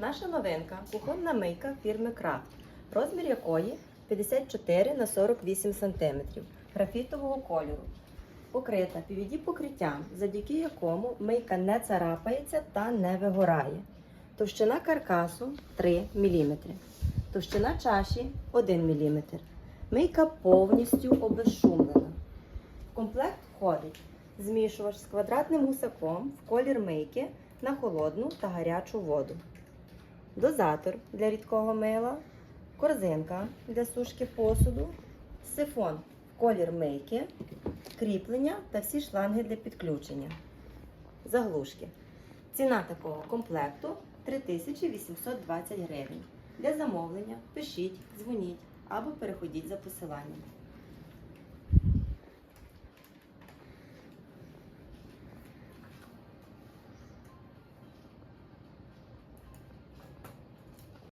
Наша новинка кухонна мийка фірми Крафт, розмір якої 54 на 48 см графітового кольору. Покрита PVD покриттям, завдяки якому мийка не царапається та не вигорає. Товщина каркасу 3 мм. Товщина чаші 1 мм. Мийка повністю обезшумлена. В комплект входить змішувач з квадратним гусаком в колір мийки на холодну та гарячу воду, дозатор для рідкого мила, корзинка для сушки посуду, сифон колір мийки, кріплення та всі шланги для підключення. Заглушки. Ціна такого комплекту 3820 гривень. Для замовлення пишіть, дзвоніть або переходіть за посиланням.